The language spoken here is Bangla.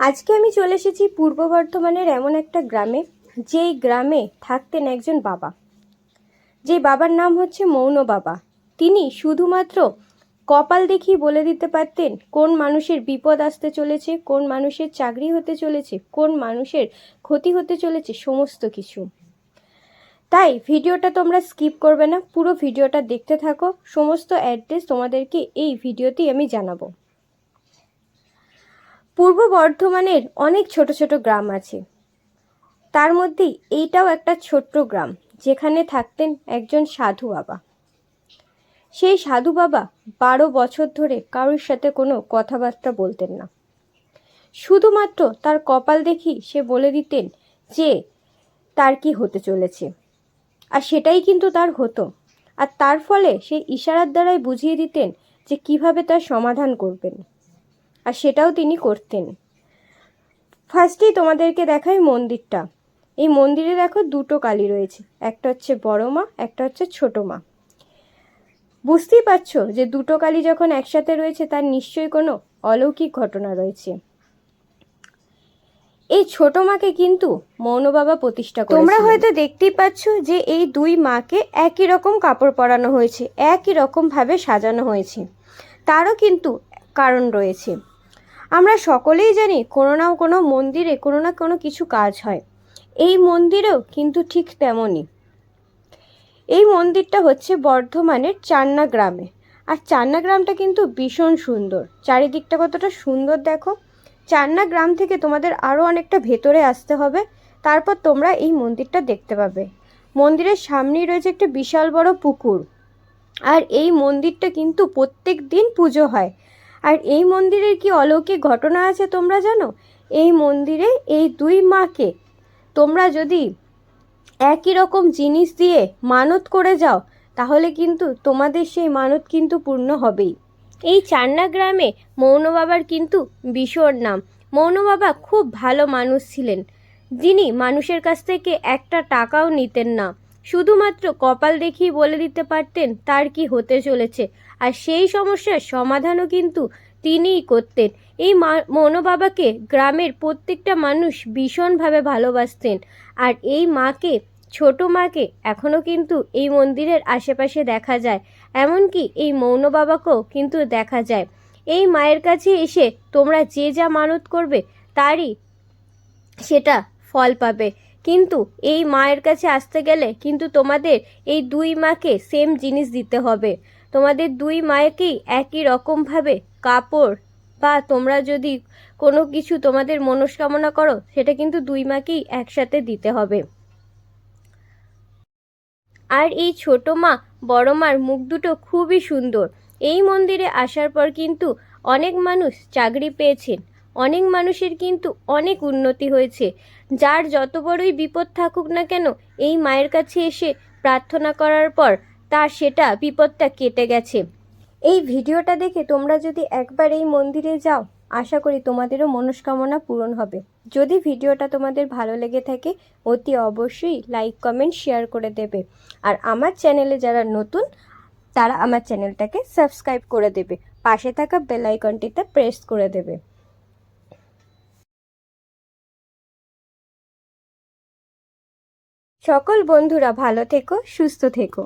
আজকে আমি চলে এসেছি পূর্ব বর্ধমানের এমন একটা গ্রামে, যেই গ্রামে থাকতেন একজন বাবা। যে বাবার নাম হচ্ছে মৌন বাবা। তিনি শুধুমাত্র কপাল দেখি বলে দিতে পারতেন কোন মানুষের বিপদ আসতে চলেছে, কোন মানুষের চাকরি হতে চলেছে, কোন মানুষের ক্ষতি হতে চলেছে, সমস্ত কিছু। তাই ভিডিওটা তোমরা স্কিপ করবে না, পুরো ভিডিওটা দেখতে থাকো, সমস্ত অ্যাড্রেস তোমাদেরকে এই ভিডিওতেই আমি জানাব। পূর্ব বর্ধমানের অনেক ছোট ছোট গ্রাম আছে। তার মধ্যেই এইটাও একটা ছোট্ট গ্রাম, যেখানে থাকতেন একজন সাধু বাবা। সেই সাধু বাবা বারো বছর ধরে কারোর সাথে কোনো কথাবার্তা বলতেন না। শুধুমাত্র তার কপাল দেখি সে বলে দিতেন যে, তার কি হতে চলেছে। আর সেটাই কিন্তু তার হতো। আর তার ফলে সে ইশারার দ্বারাই বুঝিয়ে দিতেন যে, কীভাবে তার সমাধান করবেন। আর সেটাও তিনি করতেন। ফার্স্টেই তোমাদেরকে দেখাই মন্দিরটা। এই মন্দিরে দেখো দুটো কালী রয়েছে, একটা হচ্ছে বড় মা, একটা হচ্ছে ছোট মা। বুঝতেই পারছ যে দুটো কালী যখন একসাথে রয়েছে, তার নিশ্চয়ই কোনো অলৌকিক ঘটনা রয়েছে। এই ছোট মাকে কিন্তু মৌন বাবা প্রতিষ্ঠা করে তোমরা হয়তো দেখতেই পাচ্ছ যে এই দুই মাকে একই রকম কাপড় পরানো হয়েছে, একই রকমভাবে সাজানো হয়েছে। তারও কিন্তু কারণ রয়েছে। আমরা সকলেই জানি কোনো না কোনো মন্দিরে কোনো না কোনো কিছু কাজ হয়। এই মন্দিরেও কিন্তু ঠিক তেমনই। এই মন্দিরটা হচ্ছে বর্ধমানের চান্না গ্রামে। আর চান্না গ্রামটা কিন্তু ভীষণ সুন্দর। চারিদিকটা কতটা সুন্দর দেখো। চান্না গ্রাম থেকে তোমাদের আরও অনেকটা ভেতরে আসতে হবে। তারপর তোমরা এই মন্দিরটা দেখতে পাবে। মন্দিরের সামনেই রয়েছে একটা বিশাল বড় পুকুর। আর এই মন্দিরটা কিন্তু প্রত্যেক দিন পুজো হয়। আর এই মন্দিরের কি অলৌকিক ঘটনা আছে তোমরা জানো? এই মন্দিরে এই দুই মাকে তোমরা যদি একই রকম জিনিস দিয়ে মানত করে যাও, তাহলে কিন্তু তোমাদের সেই মানত কিন্তু পূর্ণ হবেই। এই চান্না গ্রামে মৌন বাবার কিন্তু ভীষণ নাম। মৌন বাবা খুব ভালো মানুষ ছিলেন। যিনি মানুষের কাছ থেকে একটা টাকাও নিতেন না। শুধুমাত্র কপাল দেখিয়ে বলে দিতে পারতেন তার কি হতে চলেছে। আর সেই সমস্যার সমাধানও কিন্তু তিনিই করতেন। এই মৌন বাবাকে গ্রামের প্রত্যেকটা মানুষ ভীষণভাবে ভালোবাসতেন। আর এই মাকে, ছোট মাকে এখনও কিন্তু এই মন্দিরের আশেপাশে দেখা যায়। এমনকি এই মৌন বাবাকেও কিন্তু দেখা যায়। এই মায়ের কাছে এসে তোমরা যে যা মানত করবে, তারই সেটা ফল পাবে। কিন্তু এই মায়ের কাছে আসতে গেলে কিন্তু তোমাদের এই দুই মাকে সেম জিনিস দিতে হবে। তোমাদের দুই মায়েকেই একই রকমভাবে কাপড় বা তোমরা যদি কোনো কিছু তোমাদের মনস্কামনা করো, সেটা কিন্তু দুই মাকেই একসাথে দিতে হবে। আর এই ছোট মা, বড় মার মুখ দুটো খুবই সুন্দর। এই মন্দিরে আসার পর কিন্তু অনেক মানুষ চাকরি পেয়েছেন। অনেক মানুষের কিন্তু অনেক উন্নতি হয়েছে। যার যত বড়ই বিপদ থাকুক না কেন, এই মায়ের কাছে এসে প্রার্থনা করার পর তার সেটা বিপদটা কেটে গেছে। এই ভিডিওটা দেখে তোমরা যদি একবার এই মন্দিরে যাও, আশা করি তোমাদেরও মনস্কামনা পূরণ হবে। যদি ভিডিওটা তোমাদের ভালো লেগে থাকে, অতি অবশ্যই লাইক, কমেন্ট, শেয়ার করে দেবে। আর আমার চ্যানেলে যারা নতুন, তারা আমার চ্যানেলটাকে সাবস্ক্রাইব করে দেবে। পাশে থাকা বেল আইকনটিতে প্রেস করে দেবে। সকল বন্ধুরা ভালো থেকো সুস্থ থেকো।